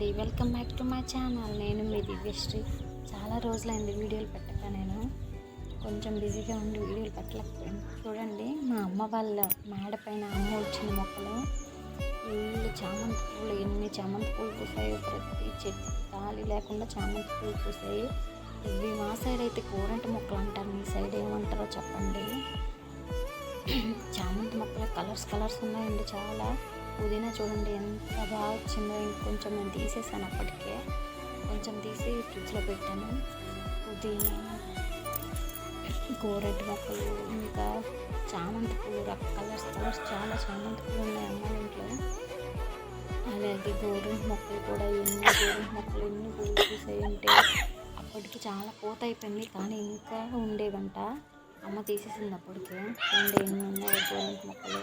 అండి. Welcome back to my channel నేను మీ దివ్యశ్రీ. చాలా రోజులైంది వీడియోలు పెట్టక నేను. కొంచెం బిజీగా ఉండి వీడియోలు పెట్టలేకపోయాను. చూడండి మా అమ్మ వాళ్ళ మేడ పైన అమ్మ వచ్చిన మొక్కలు. ఫుల్ చామంతి పూలు ఎన్ని చామంతి పూలు పూసాయి ప్రతి చెట్టు ఖాళీ లేకుండా చామంతి పూలు పూసాయి. ఇవి మా సైడ్ అయితే కూరంటి మొక్కలు అంటారు. మీ సైడ్ ఏమంటారో చెప్పండి. చామంతి మొక్కలు కలర్స్ కలర్స్ ఉన్నాయండి చాలా. పుదీనా చూడండి ఎంత బాగా వచ్చిందో ఇంకొంచెం నేను తీసేసాను అప్పటికే. కొంచెం తీసి ఫ్రిడ్జ్లో పెట్టాను. పుదీనా గోరెడ్డి మొక్కలు ఇంకా చామంతి పూలు రక కలర్స్ కలర్స్ చాలా చామంతి పూలు ఉన్నాయి అమ్మ ఇంట్లో అలాగే గోరెంట్ మొక్కలు కూడా ఎన్ని గోరెంట్ మొక్కలు ఎన్ని పూలు పూసాయి ఉంటే అప్పటికి చాలా పూత అయిపోయింది కానీ ఇంకా ఉండేవంట. అమ్మ తీసేసింది అప్పటికే. ఉండే ఎన్ని ఉన్నాయి గోరెంట్ మొక్కలు.